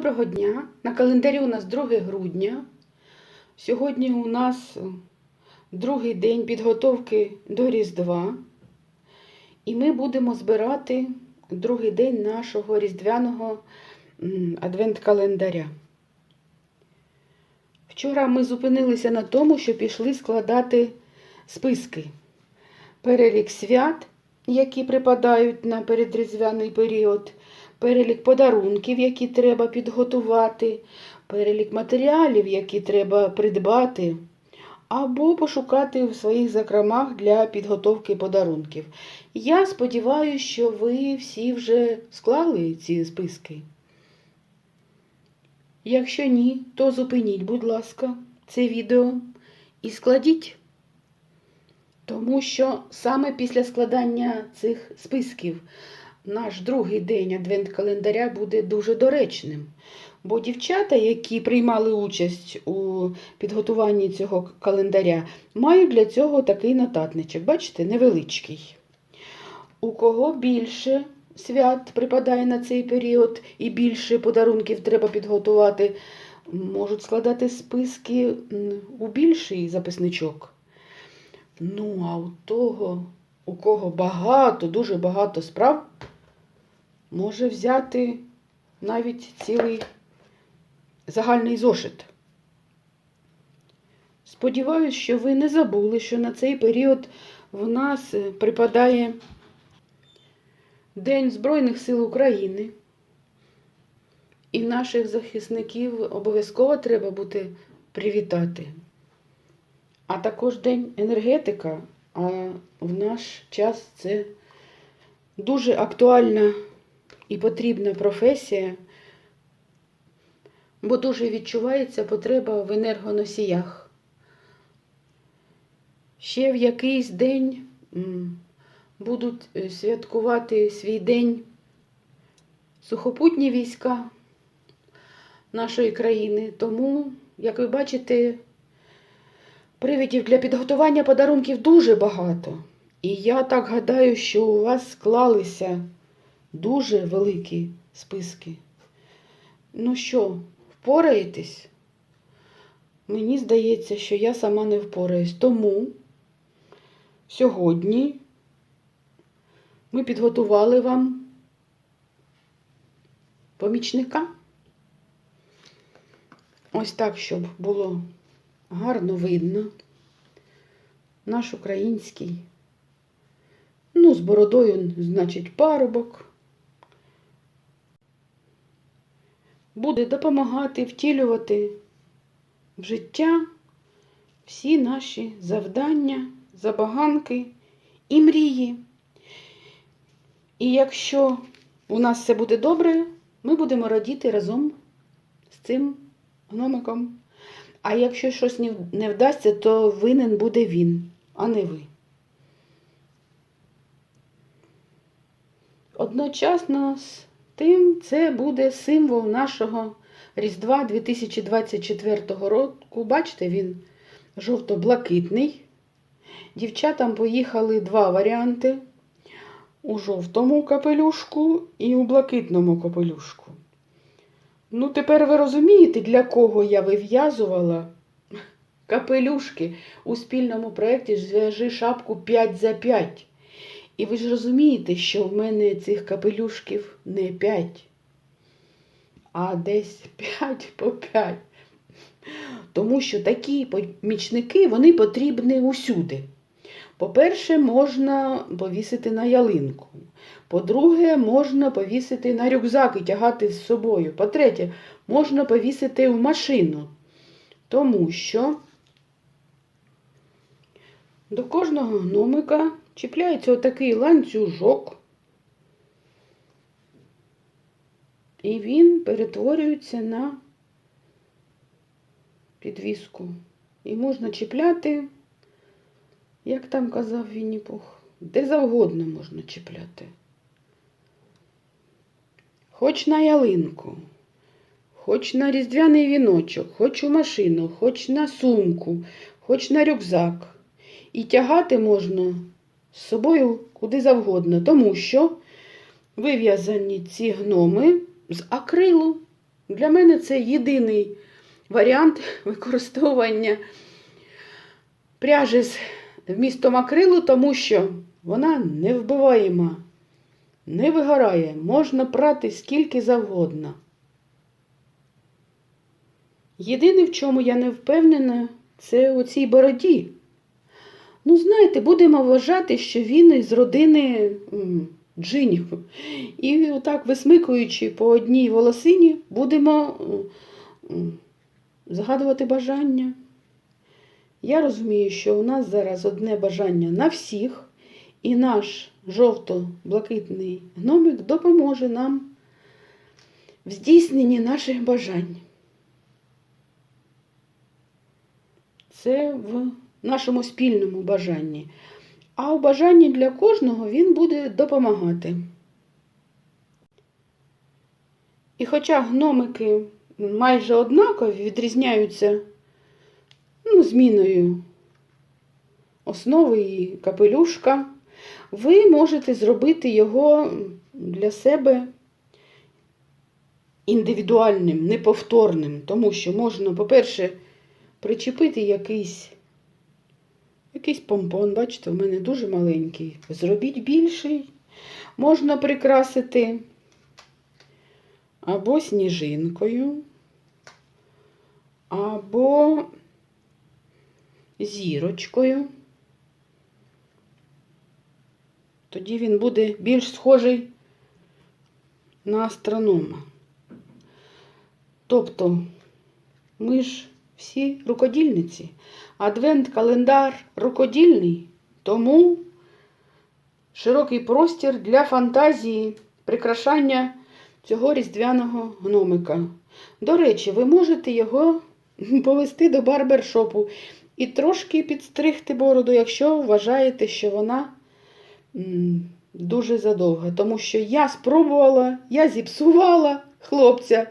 Доброго дня! На календарі у нас 2 грудня. Сьогодні у нас другий день підготовки до Різдва. І ми будемо збирати другий день нашого різдвяного адвент-календаря. Вчора ми зупинилися на тому, що пішли складати списки. Перелік свят, які припадають на передріздвяний період, перелік подарунків, які треба підготувати, перелік матеріалів, які треба придбати, або пошукати в своїх закромах для підготовки подарунків. Я сподіваюся, що ви всі вже склали ці списки. Якщо ні, то зупиніть, будь ласка, це відео і складіть. Тому що саме після складання цих списків наш другий день адвент-календаря буде дуже доречним. Бо дівчата, які приймали участь у підготуванні цього календаря, мають для цього такий нотатничок, бачите, невеличкий. У кого більше свят припадає на цей період і більше подарунків треба підготувати, можуть складати списки у більший записничок. Ну, а у того, у кого багато, дуже багато справ, може взяти навіть цілий загальний зошит. Сподіваюсь, що ви не забули, що на цей період в нас е, припадає День Збройних сил України. І наших захисників обов'язково треба буде привітати. А також День енергетика. А в наш час це дуже актуальна і потрібна професія, бо дуже відчувається потреба в енергоносіях. Ще в якийсь день будуть е, святкувати свій день сухопутні війська нашої країни. Тому, як ви бачите, Привідів для підготування подарунків дуже багато. І я так гадаю, що у вас склалися дуже великі списки. Ну що, впораєтесь? Мені здається, що я сама не впораюсь. Тому сьогодні ми підготували вам помічника. Ось так, щоб було гарно видно. Наш український. Ну, з бородою, значить, парубок. Буде допомагати втілювати в життя всі наші завдання, забаганки і мрії. І якщо у нас все буде добре, ми будемо радіти разом з цим гномиком. А якщо щось не- вдасться, то винен буде він, а не ви. Одночасно з тим це буде символ нашого Різдва 2024 року. Бачите, він жовто-блакитний. Дівчатам поїхали два варіанти: у жовтому капелюшку і у блакитному капелюшку. Ну, тепер ви розумієте, для кого я вив'язувала капелюшки у спільному проєкті «Зв'яжи шапку 5 за 5». І ви ж розумієте, що в мене цих капелюшків не 5, а десь 5 по 5. Тому що такі помічники, вони потрібні усюди. По-перше, можна повісити на ялинку. По-друге, можна повісити на рюкзак і тягати з собою. По-третє, можна повісити в машину. Тому що до кожного гномика чіпляється отакий ланцюжок. І він перетворюється на підвіску. І можна чіпляти, як там казав Вінні-Пух, де завгодно можна чіпляти. Хоч на ялинку, хоч на різдвяний віночок, хоч у машину, хоч на сумку, хоч на рюкзак. І тягати можна з собою куди завгодно, тому що вив'язані ці гноми з акрилу. Для мене це єдиний варіант використовування пряжі з вмістом акрилу, тому що вона невбиваєма, не вигорає, можна прати скільки завгодно. Єдине, в чому я не впевнена, це у цій бороді. Ну, знаєте, будемо вважати, що він із родини джинів. І отак, висмикуючи по одній волосині, будемо згадувати бажання. Я розумію, що у нас зараз одне бажання на всіх, і наш жовто-блакитний гномик допоможе нам в здійсненні наших бажань. Це в нашому спільному бажанні. А у бажанні для кожного він буде допомагати. І хоча гномики майже однакові, відрізняються ну, зміною основи і капелюшка, ви можете зробити його для себе індивідуальним, неповторним, тому що можна, по-перше, причепити якийсь, якийсь помпон. Бачите, у мене дуже маленький. Зробіть більший. Можна прикрасити або сніжинкою, або зірочкою. Тоді він буде більш схожий на астронома. Тобто ми ж всі рукодільниці. Адвент-календар рукодільний, тому широкий простір для фантазії, прикрашання цього різдвяного гномика. До речі, ви можете його повести до барбершопу і трошки підстригти бороду, якщо вважаєте, що вона дуже задовга. Тому що я спробувала, я зіпсувала хлопця.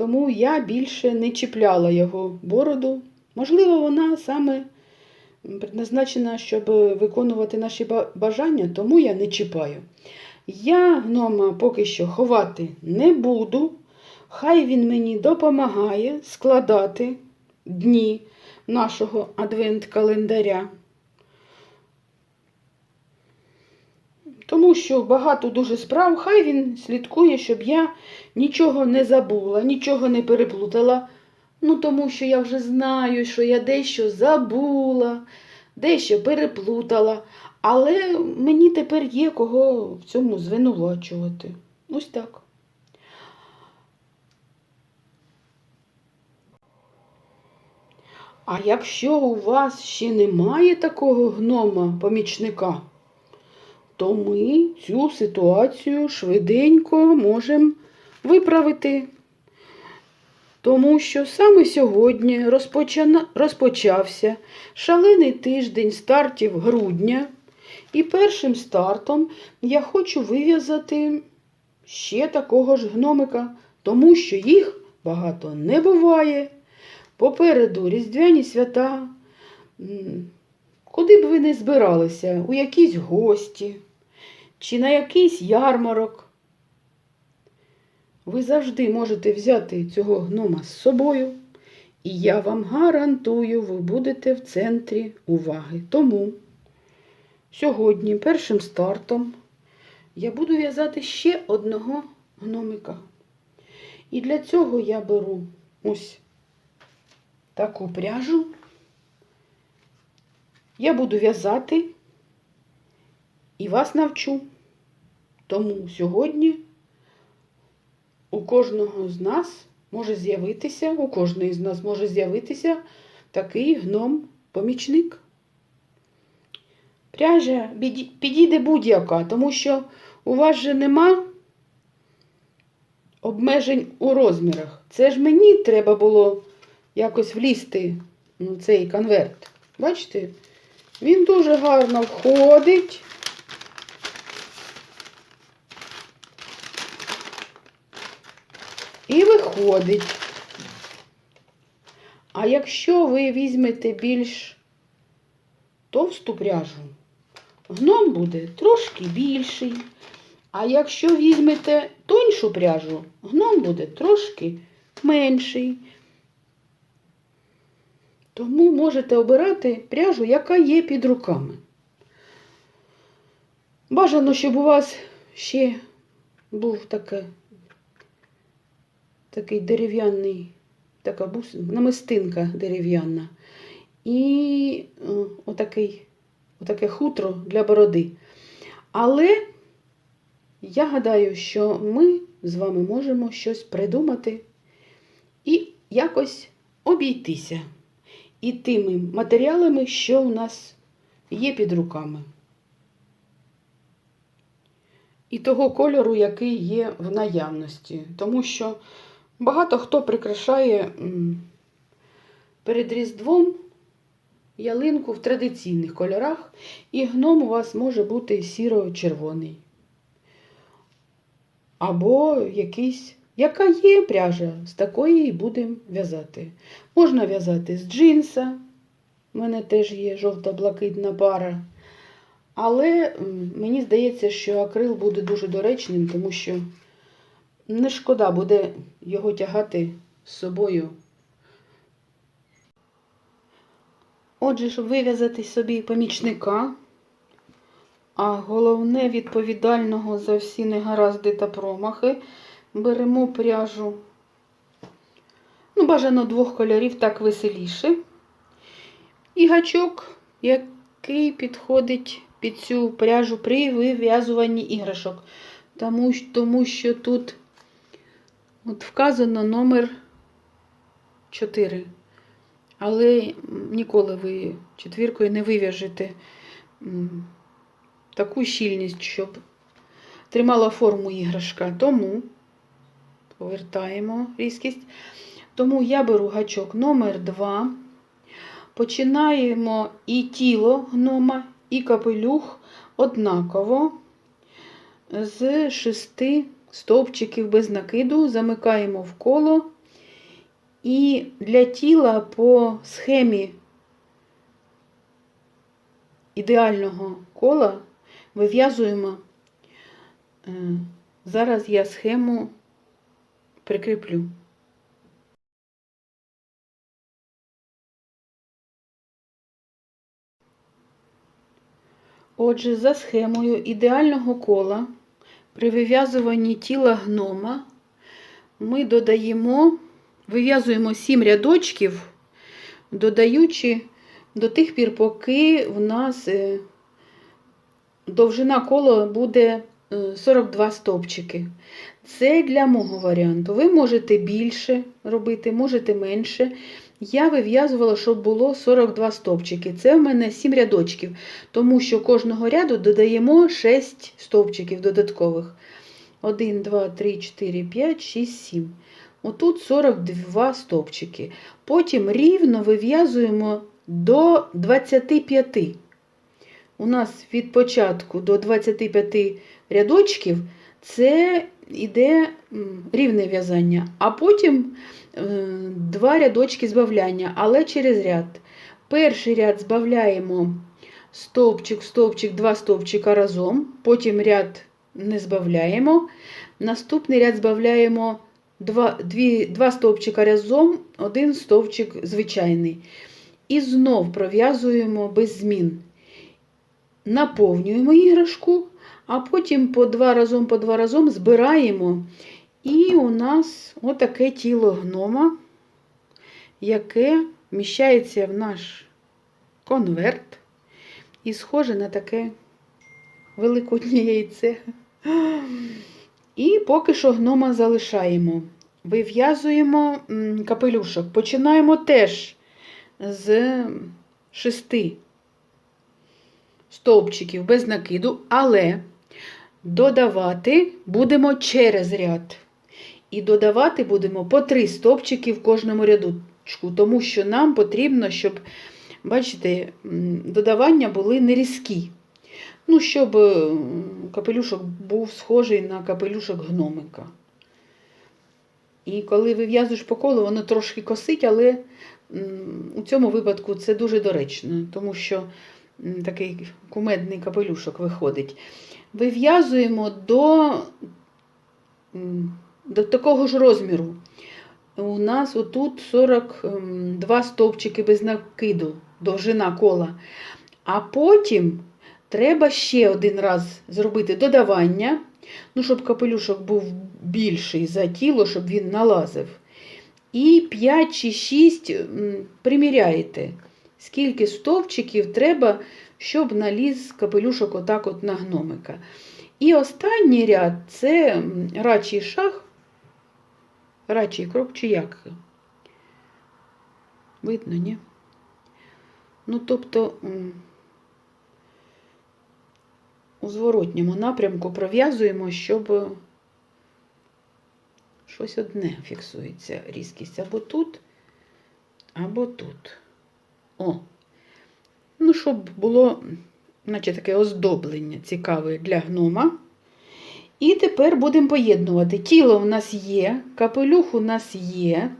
Тому я більше не чіпляла його бороду. Можливо, вона саме предназначена, щоб виконувати наші бажання, тому я не чіпаю. Я гнома поки що ховати не буду. Хай він мені допомагає складати дні нашого адвент-календаря. Тому що багато дуже справ, хай він слідкує, щоб я нічого не забула, нічого не переплутала. Ну, тому що я вже знаю, що я дещо забула, дещо переплутала. Але мені тепер є кого в цьому звинувачувати. Ось так. А якщо у вас ще немає такого гнома-помічника, то ми цю ситуацію швиденько можемо виправити. Тому що саме сьогодні розпочався шалений тиждень стартів грудня, і першим стартом я хочу вив'язати ще такого ж гномика, тому що їх багато не буває. Попереду різдвяні свята. Куди б ви не збиралися, у якісь гості чи на якийсь ярмарок. Ви завжди можете взяти цього гнома з собою, і я вам гарантую, ви будете в центрі уваги. Тому сьогодні першим стартом я буду в'язати ще одного гномика. І для цього я беру ось таку пряжу. Я буду в'язати і вас навчу. Тому сьогодні у кожного з нас може з'явитися, у кожної з нас може з'явитися такий гном-помічник. Пряжа підійде будь-яка, тому що у вас же нема обмежень у розмірах. Це ж мені треба було якось влізти в цей конверт. Бачите? Він дуже гарно входить. І виходить. А якщо ви візьмете більш товсту пряжу, гном буде трошки більший. А якщо візьмете тоньшу пряжу, гном буде трошки менший. Тому можете обирати пряжу, яка є під руками. Бажано, щоб у вас ще був таке, такий дерев'яний, така бус, намистинка дерев'яна. І е, отакий, отаке хутро для бороди. Але я гадаю, що ми з вами можемо щось придумати і якось обійтися і тими матеріалами, що у нас є під руками. І того кольору, який є в наявності. Тому що багато хто прикрашає перед Різдвом ялинку в традиційних кольорах, і гном у вас може бути сіро-червоний. Або якийсь, яка є пряжа, з такої і будемо в'язати. Можна в'язати з джинса, у мене теж є жовто-блакитна пара. Але мені здається, що акрил буде дуже доречним, тому що не шкода буде його тягати з собою. Отже, щоб вив'язати собі помічника, а головне відповідального за всі негаразди та промахи, беремо пряжу. Ну, бажано двох кольорів, так веселіше. І гачок, який підходить під цю пряжу при вив'язуванні іграшок. Тому, тому що тут от вказано номер 4. Але ніколи ви четвіркою не вив'яжете таку щільність, щоб тримала форму іграшка. Тому повертаємо різкість. Тому я беру гачок номер 2. Починаємо і тіло гнома, і капелюх однаково з шести стовпчиків без накиду, замикаємо в коло. І для тіла по схемі ідеального кола вив'язуємо. е, Зараз я схему прикріплю. Отже, за схемою ідеального кола при вив'язуванні тіла гнома ми додаємо, вив'язуємо 7 рядочків, додаючи до тих пір, поки в нас е, довжина кола буде е, 42 стовпчики. Це для мого варіанту. Ви можете більше робити, можете менше. Я вив'язувала, щоб було 42 стовпчики. Це в мене 7 рядочків, тому що кожного ряду додаємо 6 стовпчиків додаткових. 1, 2, 3, 4, 5, 6, 7. Отут 42 стовпчики. Потім рівно вив'язуємо до 25. У нас від початку до 25 рядочків це йде рівне в'язання, а потім е, два рядочки збавляння, але через ряд. Перший ряд збавляємо стовпчик, стовпчик, два стовпчика разом, потім ряд не збавляємо. Наступний ряд збавляємо два, дві, два стовпчика разом, один стовпчик звичайний. І знов пров'язуємо без змін. Наповнюємо іграшку, а потім по два разом, по два разом збираємо. І у нас отаке тіло гнома, яке вміщається в наш конверт і схоже на таке великоднє яйце. І поки що гнома залишаємо. Вив'язуємо капелюшок. Починаємо теж з шести стовпчиків без накиду, але додавати будемо через ряд. І додавати будемо по три стовпчики в кожному рядочку, тому що нам потрібно, щоб, бачите, додавання були не різкі. Ну, щоб е, капелюшок був схожий на капелюшок гномика. І коли вив'язуєш по колу, воно трошки косить, але у цьому випадку це дуже доречно, тому що такий кумедний капелюшок виходить. Вив'язуємо до, до такого ж розміру. у нас отут 42 стовпчики без накиду, довжина кола. А потім треба ще один раз зробити додавання, ну, щоб капелюшок був більший за тіло, щоб він налазив. І 5 чи 6 приміряєте, скільки стовпчиків треба, щоб наліз капелюшок отак от на гномика. І останній ряд це рачий шаг, рачий крок чи як? Видно, ні? Ну, тобто у зворотньому напрямку пров'язуємо, щоб щось одне фіксується різкість або тут, або тут. О. Ну, щоб було, наче таке оздоблення цікаве для гнома. І тепер будемо поєднувати. Тіло в нас є, капелюх у нас є.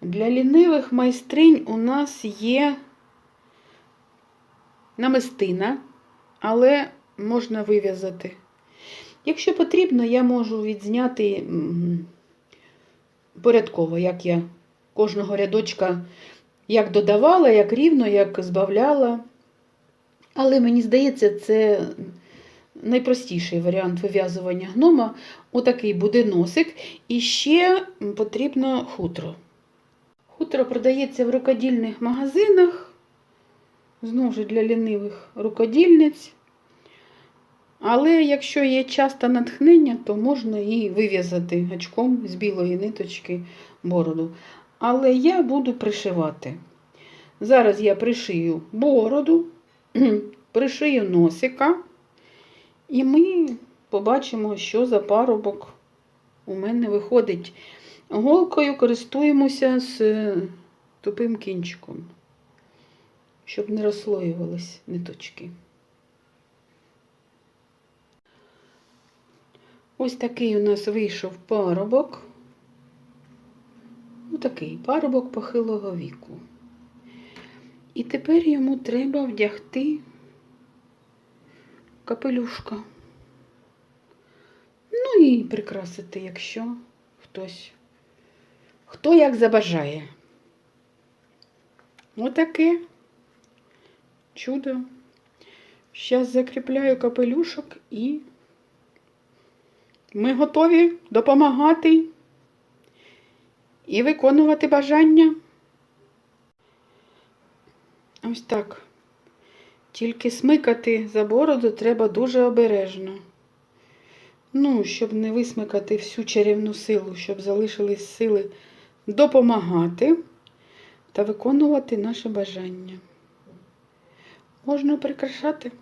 Для лінивих майстринь у нас є намистина, але можна вив'язати. Якщо потрібно, я можу відзняти порядково, як я кожного рядочка як додавала, як рівно, як збавляла. Але мені здається, це найпростіший варіант вив'язування гнома. Отакий буде носик. І ще потрібно хутро. Хутро продається в рукодільних магазинах, знову ж для лінивих рукодільниць. Але якщо є час та натхнення, то можна і вив'язати гачком з білої ниточки бороду. Але я буду пришивати. Зараз я пришию бороду, пришию носика, і ми побачимо, що за парубок у мене виходить. Голкою користуємося з е, тупим кінчиком, щоб не розслоювались ниточки. Ось такий у нас вийшов парубок. Ось такий парубок похилого віку. І тепер йому треба вдягти капелюшка. Ну і прикрасити, якщо хтось, хто як забажає. Отаке чудо. Зараз закріпляю капелюшок і ми готові допомагати і виконувати бажання. Ось так. Тільки смикати за бороду треба дуже обережно. Ну, щоб не висмикати всю чарівну силу, щоб залишились сили допомагати та виконувати наше бажання. Можна прикрашати.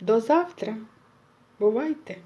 До завтра. Бувайте!